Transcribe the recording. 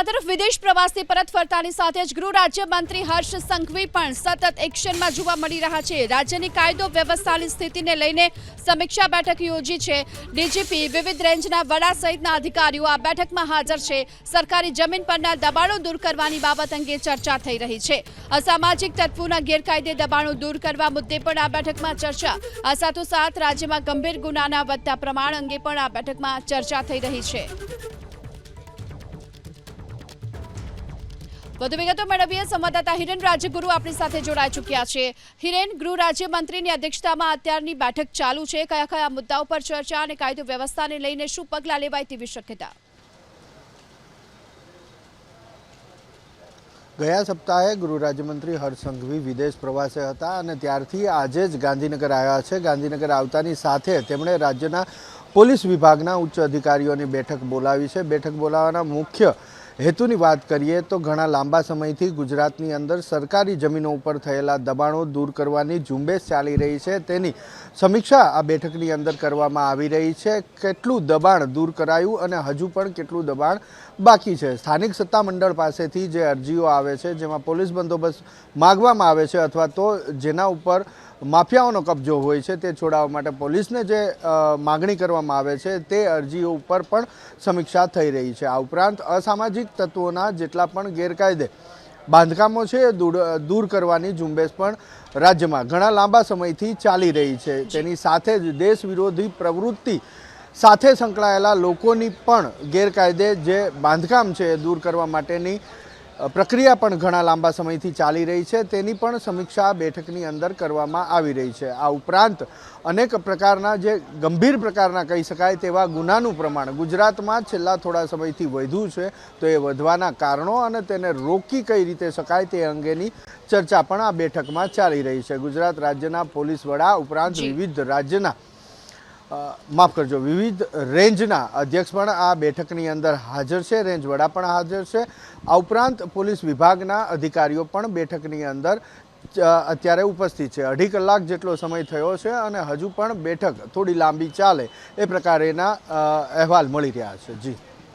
આ તરફ વિદેશ પ્રવાસથી પરત ફરતાની સાથે જ ગૃહ રાજ્યમંત્રી હર્ષ સંઘવી પણ સતત એક્શનમાં જોવા મળી રહ્યા છે. રાજ્યની કાયદો વ્યવસ્થાની સ્થિતિને લઈને સમીક્ષા બેઠક યોજી છે. ડીજીપી વિવિધ રેન્જના વડા સહિતના અધિકારીઓ આ બેઠકમાં હાજર છે. સરકારી જમીન પરના દબાણો દૂર કરવાની બાબત અંગે ચર્ચા થઈ રહી છે. અસામાજિક તત્વોના ગેરકાયદે દબાણો દૂર કરવા મુદ્દે પણ આ બેઠકમાં ચર્ચા. આ સાથોસાથ રાજ્યમાં ગંભીર ગુનાના વધતા પ્રમાણ અંગે પણ આ બેઠકમાં ચર્ચા થઈ રહી છે. વધુ વિગતો મેળવીએ. સંવાદદાતા હિરેન રાજ્યગુરુ આપણી સાથે જોડાઈ ચૂક્યા છે. હિરેન, ગૃહ રાજ્યમંત્રીની અધ્યક્ષતામાં અત્યારની બેઠક ચાલુ છે. કયા કયા મુદ્દાઓ પર ચર્ચા અને કાયદો વ્યવસ્થાને લઈને શું પગલાં લેવાય તેવી શક્યતા? ગયા સપ્તાહે ગૃહ રાજ્યમંત્રી હર્ષ સંઘવી વિદેશ પ્રવાસે હતા અને ત્યારથી આજે જ ગાંધીનગર આવ્યા છે. ગાંધીનગર આવતાની સાથે તેમણે રાજ્યના પોલીસ વિભાગના ઉચ્ચ અધિકારીઓની બેઠક બોલાવી છે. બેઠક બોલાવવાના મુખ્ય હેતુની વાત કરીએ તો ઘણા લાંબા સમયથી ગુજરાતની અંદર સરકારી જમીનો ઉપર થયેલા દબાણો દૂર કરવાની ઝુંબેશ ચાલી રહી છે. તેની સમીક્ષા આ બેઠકની અંદર કરવામાં આવી રહી છે. કેટલું દબાણ દૂર કરાયું અને હજુ પણ કેટલું દબાણ બાકી છે? સ્થાનિક સત્તામંડળ પાસેથી જે અરજીઓ આવે છે, જેમાં પોલીસ બંદોબસ્ત માગવામાં આવે છે અથવા તો જેના ઉપર માફિયાઓનો કબજો હોય છે તે છોડાવવા માટે પોલીસને જે માગણી કરવામાં આવે છે તે અરજીઓ ઉપર પણ સમીક્ષા થઈ રહી છે. આ ઉપરાંત અસામાજિક તત્વોના જેટલા પણ ગેરકાયદે બાંધકામો છે એ દૂર કરવાની ઝુંબેશ પણ રાજ્યમાં ઘણા લાંબા સમયથી ચાલી રહી છે. તેની સાથે જ દેશ વિરોધી પ્રવૃત્તિ સાથે સંકળાયેલા લોકોની પણ ગેરકાયદે જે બાંધકામ છે એ દૂર કરવા માટેની પ્રક્રિયા પણ ઘણા લાંબા સમયથી ચાલી રહી છે. તેની પણ સમીક્ષા બેઠકની અંદર કરવામાં આવી રહી છે. આ ઉપરાંત અનેક પ્રકારના જે ગંભીર પ્રકારના કહી શકાય તેવા ગુનાનું પ્રમાણ ગુજરાતમાં છેલ્લા થોડા સમયથી વધ્યું છે તો એ વધવાના કારણો અને તેને રોકી કઈ રીતે શકાય તે અંગેની ચર્ચા પણ આ બેઠકમાં ચાલી રહી છે. ગુજરાત રાજ્યના પોલીસ વડા ઉપરાંત વિવિધ રાજ્યના માફ કરજો, વિવિધ રેન્જના અધ્યક્ષ પણ આ બેઠકની અંદર હાજર છે, રેન્જ વડા પણ હાજર છે. આ ઉપરાંત પોલીસ વિભાગના અધિકારીઓ પણ બેઠકની અંદર અત્યારે ઉપસ્થિત છે. અઢી કલાક જેટલો સમય થયો છે અને હજુ પણ બેઠક થોડી લાંબી ચાલે એ પ્રકારેના અહેવાલ મળી રહ્યા છે. જી.